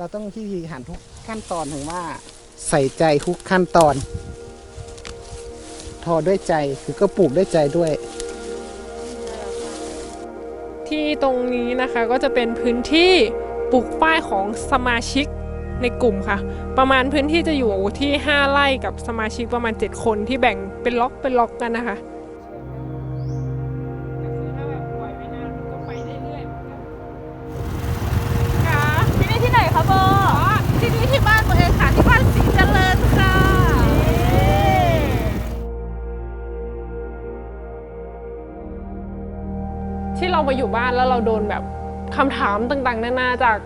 เราต้องที่ทีหันทุกขั้นตอนถึงว่า ใส่ใจทุกขั้นตอน ทอด้วยใจคือก็ปลูกด้วยใจด้วย ที่ตรงนี้นะคะก็จะเป็นพื้นที่ปลูกป้ายของสมาชิกในกลุ่มค่ะ ประมาณพื้นที่จะอยู่ที่ 5 ไร่กับสมาชิกประมาณ 7 คนที่แบ่งเป็นล็อกเป็นล็อกกันนะคะ ที่เรามาอยู่บ้านแล้วเราโดนแบบคำถามต่างๆนานาจาก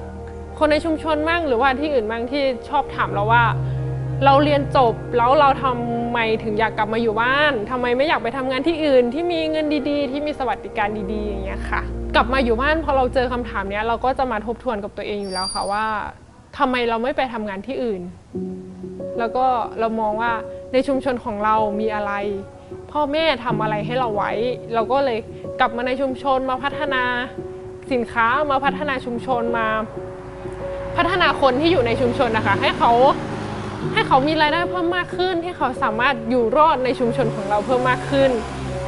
คนในชุมชนมั่งหรือว่าที่อื่นมั่งที่ชอบถามเราว่า เราเรียนจบแล้วเราทำไมถึงอยากกลับมาอยู่บ้านทำไมไม่อยากไปทำงานที่อื่น ที่มีเงินดีๆ ที่มีสวัสดิการดีๆอย่างเงี้ยค่ะ กลับมาอยู่บ้านพอเราเจอคำถามเนี้ยเราก็จะมาทบทวนกับตัวเองอยู่แล้วค่ะว่าทำไมเราไม่ไปทำงานที่อื่น แล้วก็เรามองว่าในชุมชนของเรามีอะไร พ่อแม่ทำอะไรให้เราไว้ เราก็เลยกลับมาในชุมชนมาพัฒนาสินค้ามาพัฒนาชุมชนมา พัฒนาคนที่อยู่ในชุมชนนะคะ ให้เขาให้เขามีรายได้เพิ่มมากขึ้น ให้เขาสามารถอยู่รอดในชุมชนของเราเพิ่มมากขึ้น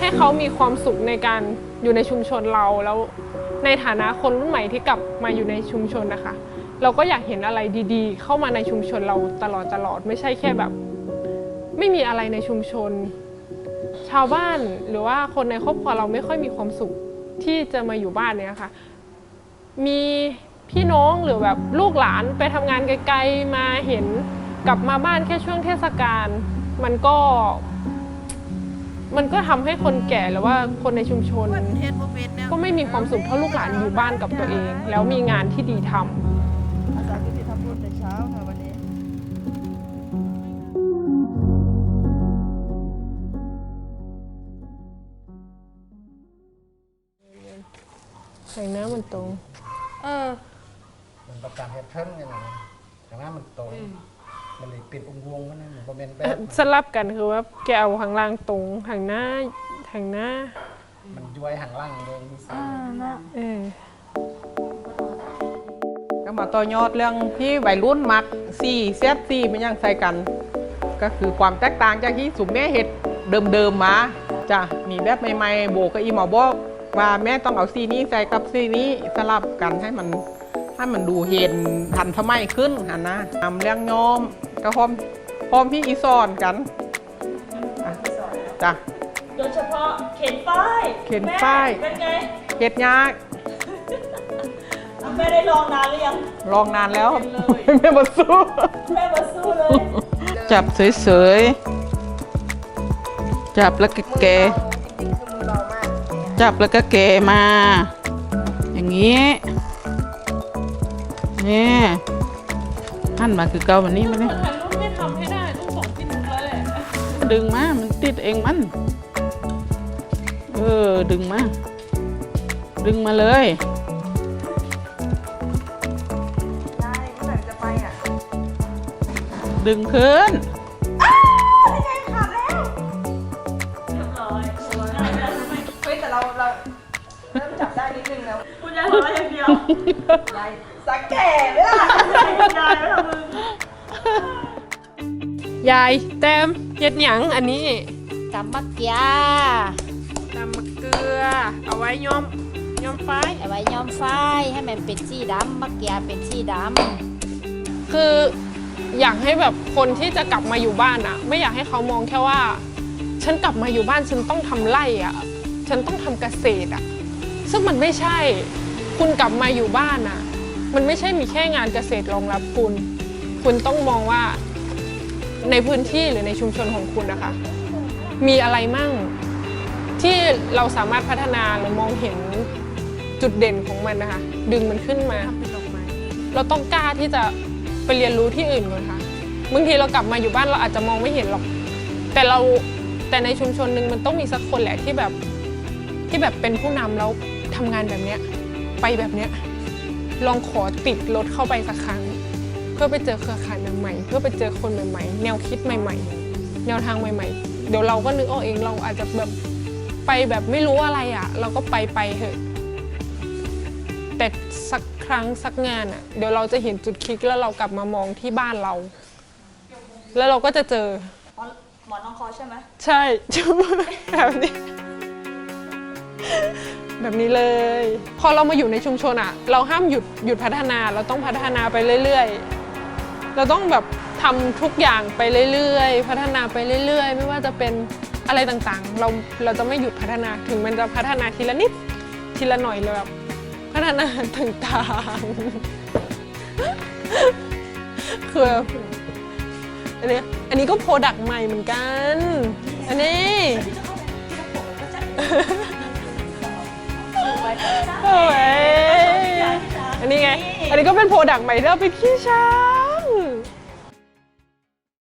ให้เขามีความสุขในการอยู่ในชุมชนเราแล้วในฐานะคนรุ่นใหม่ที่กลับมาอยู่ในชุมชนนะคะ เราก็อยากเห็นอะไรดีๆ เข้ามาในชุมชนเราตลอดตลอดไม่ใช่แค่แบบ ไม่มีอะไรในชุมชนาวบ้านหรือว่าคนในครอบครัวเราไม่ค่อยมีความสุขที่จะมาอยู่บ้านเนี่ยค่ะ มีพี่น้องหรือแบบลูกหลานไปทำงานไกลๆมาเห็นกลับมาบ้านแค่ช่วงเทศกาลมันก็ มันก็ทำให้คนแก่หรือว่าคนในชุมชนก็ไม่มีความสุขเท่าลูกหลานอยู่บ้านกับตัวเอง แล้วมีงานที่ดีทำ อาจารย์ที่ทำบุญแต่เช้าค่ะวันนี้ แต่งหน้ามันตรง เออ มันประจำเฮดเทิร์นไงนะแต่ว่ามันโตมันเลยเป็นองค์วงมันนะมันบ่เป็นแบบสลับกันคือว่าแกเอาข้างล่างตรงข้างหน้าข้างหน้า มันย้วยห่างล่างเลยมีสายเออก็มาต่อยอดเรื่องที่วัยรุ่นมักสี่เซตสี่มันยังใส่กัน ก็คือความแตกต่างจากที่สุมแม่เห็ดเดิมๆมาจะมีแบบใหม่ๆโบกับอีหมอบอก ว่าแม่ต้องเอาสีนี้ใส่กับสีนี้สลับกันให้มันให้มันดูเห็นทันสมัยขึ้นหันนะทำเรื่องย้อมก็พร้อมพร้อมพี่อีซอนกันอะจ้ะโดยเฉพาะเข็นป้ายเข็นป้ายแม่เป็นไงเห็ดยากแม่ได้ลองนานหรือยังลองนานแล้วแม่มาสู้แม่มาสู้เลยจับสวยๆจับแล้วก็แกะ จับแล้วก็แกะมา อย่างนี้นี่หั่นมาคือเกาวันนี้มาเนี่ยถ่ายรูปไม่ทำให้ได้ต้องส่งพี่นุ๊กแล้วแหละดึงมา มันติดเองมัน เออ ดึงมา ดึงมาเลยได้เมื่อไหร่จะไปอะ ดึงขึ้น เฮ้ยแต่เราเราเริ่มจับได้นิดนึงแล้วคุณยายหัวเราะอย่างเดียวยายสักแก่ไหมล่ะยายแล้วมึงยายแต้มเฮ็ดหยังอันนี้ตำมะเกียตำมะเกลือ เอาไว้ย้อมย้อมไฟเอาไว้ย้อมไฟให้มันเป็นสีดำมะเกียเป็นสีดคืออยากให้แบบคนที่จะกลับมาอยู่บ้านอะไม่อยากให้เขามองแค่ว่า ฉันกลับมาอยู่บ้านฉันต้องทำไร่อะ ฉันต้องทำเกษตรอะซึ่งมันไม่ใช่ คุณกลับมาอยู่บ้านอะมันไม่ใช่มีแค่งานเกษตรรองรับคุณ คุณต้องมองว่าในพื้นที่หรือในชุมชนของคุณนะคะ มีอะไรมั่งที่เราสามารถพัฒนาหรือมองเห็นจุดเด่นของมันนะคะ ดึงมันขึ้นมา เราต้องกล้าที่จะไปเรียนรู้ที่อื่นก่อนค่ะบางทีเรากลับมาอยู่บ้านเราอาจจะมองไม่เห็นหรอก แต่เราแต่ในชุมชนหนึ่งมันต้องมีสักคนแหละที่แบบ ที่แบบเป็นผู้นำแล้วทำงานแบบเนี้ยไปแบบเนี้ยลองขอติดรถเข้าไปสักครั้ง เพื่อไปเจอเครือข่ายใหม่ๆเพื่อไปเจอคนใหม่ๆ แนวคิดใหม่ ๆ แนวทางใหม่ ๆ เดี๋ยวเราก็นึกออกเองเราอาจจะแบบไปแบบไม่รู้อะไรอะ เราก็ไปไปเถอะแต่สักครั้งสักงานอะ เดี๋ยวเราจะเห็นจุดคลิกแล้วเรากลับมามองที่บ้านเรา แล้วเราก็จะเจอหมอหมอนองคอใช่ไหมใช่แบบนี้ แบบนี้เลย พอเรามาอยู่ในชุมชนอะเราห้ามหยุดหยุดพัฒนา เราต้องพัฒนาไปเรื่อยๆ เราต้องแบบทำทุกอย่างไปเรื่อยๆ พัฒนาไปเรื่อยๆ ไม่ว่าจะเป็นอะไรต่างๆ เราเราจะไม่หยุดพัฒนาถึงมันจะพัฒนาทีละนิดทีละหน่อยเลยแบบพัฒนาต่างๆคืออันนี้อันนี้ก็โปรดักต์ใหม่เหมือนกัน อันนี้ อันนี้ก็เป็นโปรดักต์ใหม่ที่เราไปที่ช้